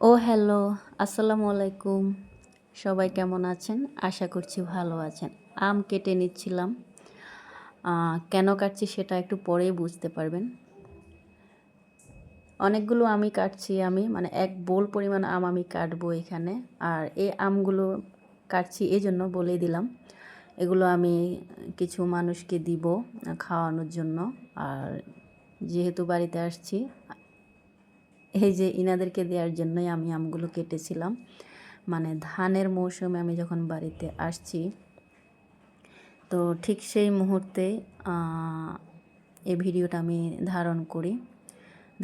ও hello, আসসালামু আলাইকুম। সবাই কেমন আছেন? আশা করছি ভালো আছেন। আম কেটে নিচ্ছিলাম। কেন কাটছি সেটা একটু পরেই বুঝতে পারবেন। অনেকগুলো আমি কাটছি আমি মানে এক বোল পরিমাণ আম আমি কাটবো এখানে। আর এই আমগুলো কাটছি এই জন্য বলে দিলাম। এগুলো আমি কিছু মানুষকে দিব খাওয়ানোর জন্য। আর যেহেতু বাড়িতে আসছি এই যে ইনাদেরকে দেওয়ার জন্যই আমি আমগুলো কেটেছিলাম। মানে ধানের মৌসুমে আমি যখন বাড়িতে আসছি, তো ঠিক সেই মুহূর্তে এই ভিডিওটা আমি ধারণ করি।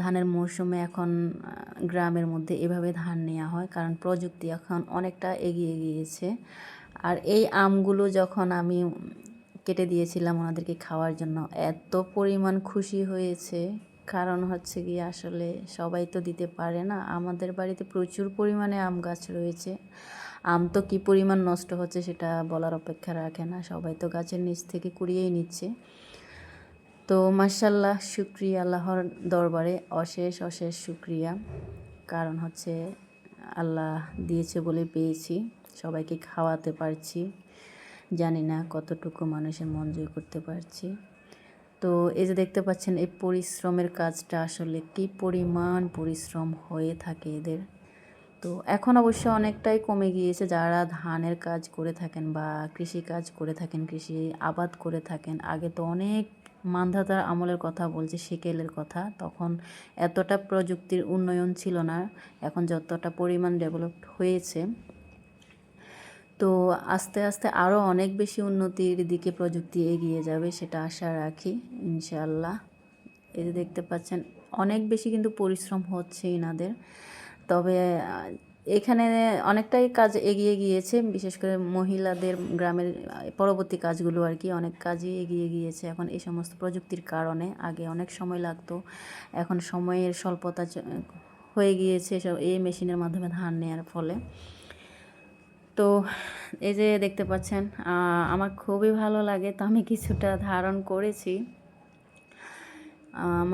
ধানের মৌসুমে এখন গ্রামের মধ্যে এভাবে ধান নেওয়া হয়, কারণ প্রযুক্তি এখন অনেকটা এগিয়ে গিয়েছে। আর এই আমগুলো যখন আমি কেটে দিয়েছিলাম ওনাদেরকে খাওয়ার জন্য, এত পরিমাণ খুশি হয়েছে। কারণ হচ্ছে কি আসলে সবাই তো দিতে পারে না। আমাদের বাড়িতে প্রচুর পরিমাণে আম গাছ রয়েছে। আম তো কী পরিমাণ নষ্ট হচ্ছে সেটা বলার অপেক্ষা রাখে না। সবাই তো গাছের নিচ থেকে কুড়িয়েই নিচ্ছে। তো মার্শাল্লাহ শুক্রিয়া আল্লাহর দরবারে অশেষ অশেষ শুক্রিয়া। কারণ হচ্ছে আল্লাহ দিয়েছে বলে পেয়েছি। সবাইকে খাওয়াতে পারছি। জানি না কতটুকু মানুষের মন জয় করতে পারছি। তো এই যে দেখতে পাচ্ছেন, এই পরিশ্রমের কাজটা আসলে কি পরিমাণ পরিশ্রম হয়ে থাকে এদের? তো এখন অবশ্য অনেকটাই কমে গিয়েছে। যারা ধানের কাজ করে থাকেন বা কৃষি কাজ করে থাকেন, কৃষি আবাদ করে থাকেন, আগে তো অনেক মান্ধাতার আমলের কথা বলছে, সেকেলের কথা। তখন এতটা প্রযুক্তির উন্নয়ন ছিল না। এখন যতটা পরিমাণ ডেভেলপড হয়েছে তো আস্তে আস্তে আরও অনেক বেশি উন্নতির দিকে প্রযুক্তি এগিয়ে যাবে সেটা আশা রাখি ইনশাল্লাহ এই যে দেখতে পাচ্ছেন, অনেক বেশি কিন্তু পরিশ্রম হচ্ছে ইনাদের। তবে এখানে অনেকটাই কাজ এগিয়ে গিয়েছে, বিশেষ করে মহিলাদের গ্রামের, পরবর্তী কাজগুলো আর কি অনেক কাজই এগিয়ে গিয়েছে। এখন এই সমস্ত প্রযুক্তির কারণে আগে অনেক সময় লাগতো, এখন সময়ের স্বল্পতা হয়ে গিয়েছে সব এই মেশিনের মাধ্যমে ধান নেওয়ার ফলে। তো এই যে দেখতে পাচ্ছেন আমার খুবই ভালো লাগে তো আমি কিছুটা ধারণ করেছি।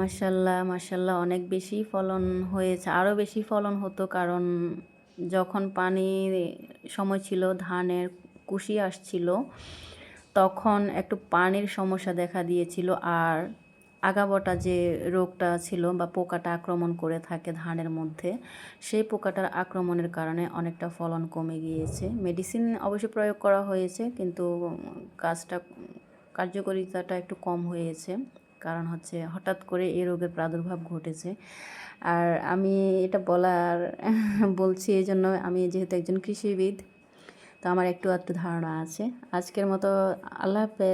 মাসাল্লাহ মাসাল্লাহ অনেক বেশি ফলন হয়েছে আরও বেশি ফলন হতো কারণ যখন পানি সময় ছিল, ধানের কুশি আসছিল, তখন একটু পানির সমস্যা দেখা দিয়েছিল আর আগাবটা যে রোগটা ছিল বা পোকাটা আক্রমণ করে থাকে ধানের মধ্যে, সেই পোকাটার আক্রমণের কারণে অনেকটা ফলন কমে গিয়েছে। মেডিসিন অবশ্য প্রয়োগ করা হয়েছে, কিন্তু কাজটা, কার্যকারিতাটা একটু কম হয়েছে। কারণ হচ্ছে হঠাৎ করে এই রোগের প্রাদুর্ভাব ঘটেছে। আর আমি এটা বলার, বলছি এই জন্য আমি যেহেতু একজন কৃষিবিদ, তো আমার একটু আধটু ধারণা আছে। আজকের মতো আল্লাহ হাফেজ।